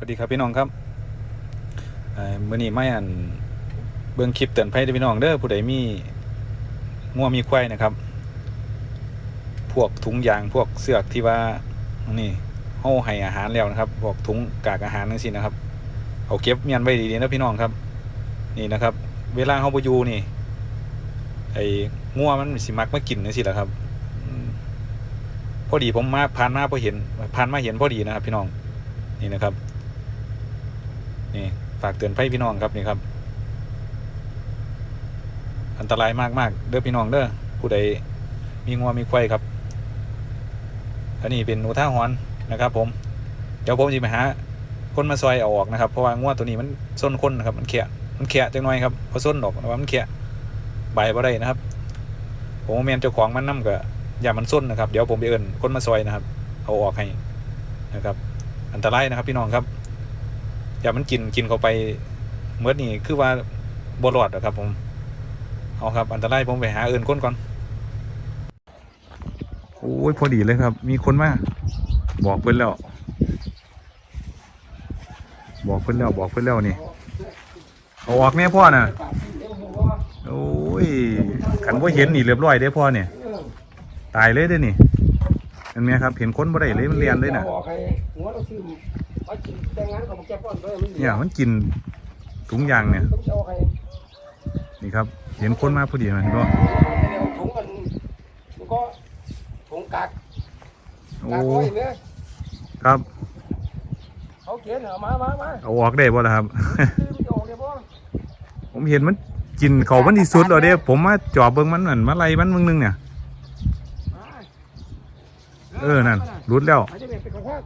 สวัสดีครับพี่น้องครับเมื่อนี้ไม่อันเบิ่งคลิปเตือนภัยพี่น้องเด้อผู้ใดมีงัวมีควายนะครับ พวกถุงยางพวกเสือกที่ว่านี่เฮาให้อาหารแล้วนะครับ พวกถุงกากอาหารนั่นสินะครับ เอาเก็บเมียนไว้ดีๆนะพี่น้องครับ นี่นะครับ เวลาเฮาบ่อยู่นี่ ไอ้งัวมันสิมักมากินนั่นสิแหละครับพอดีผมมาผ่านมาพอเห็นผ่านมาเห็นพอดีนะครับ พี่น้องนี่นะครับ นี่ฝากเตือนภัยพี่น้องครับนี่ครับ อันตรายมากมากๆเด้อพี่น้องเด้อผู้ใดมีงัวมีควายครับอันนี้เป็นอุท่าหรณ์นะครับ ผมเดี๋ยวผมจะไปหาคนมาซอยเอาออกนะครับเพราะว่างัวตัวนี้มันส้นคนนะครับมันเขียมันเขียจังน่อยครับเพราะส้นดอกว่ามันเขียใบบ่ได้นะครับ ผมว่าแมนเจ้าของมันนํก็อย่ามันส้นนะครับ เดี๋ยวผมไปเอินคนมาซอยนะครับ เอาออกให้นะครับ อันตรายนะครับพี่น้องครับ อย่ามันกินกินเข้าไปเมื่อนี่คือว่าบรอดนะครับ ผม เอาครับ อันตรายผมไปหาเอินก้นก่อนโอ้ยพอดีเลยครับ มีคนมาบอกเพิ่อนแล้ว บอกเพิ่อนแล้วบอกเพิ่อนแล้วนี่เอาออกแน่พ่อน่ะโอ้ยขันว่าเห็นนี่เรียบร้อยได้พ่อเนี่ยตายเลยเด้นี่เห็นไหมครับ เห็นคนบ่ได้เลยมันเรียนเลยน่ะ เราซื้อมากินแต่งงานกับแกป้อนด้วยมันเนี่ยมันกินถุงยางเนี่ยต้องเอาให้นี่ครับ เห็นคนมาพอดีนะเห็นป่ะเดี๋ยวถุงมันมันก็ถุงกากโอ้กากไว้เนี่ยครับเขาเขียนเหรอมามามาเอาออกได้บ่ล่ะครับซื้อมันจะออกเนี่ยพ่อผมเห็นมันกินเขามันที่สุดแล้วเด้ผมมาจอบเบิ่งมันนั่นมาไล่มันมึงนึงเนี่ยมาเออ นั่นรุดแล้ว ไปจะเป็นของพ่อ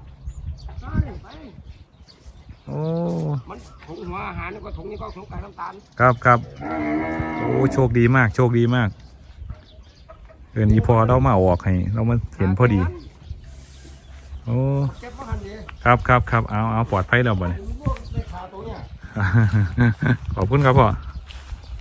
มาเนี่ยไป โอ้มันถุงหัวอาหารนี่ก็ถุงนี้ก็ถุงกากน้ำตาลครับครับโอ้โชคดีมาก โชคดีมากเออนี่พอเรามาเอาออกให้เรามาเห็นพอดี โอ้เก็บมาหันดีครับครับครับเอาเอาปลอดภัยแล้วบ่เนี่ยมันพวกในขาตัวเนี่ย ขอบคุณครับพ่อ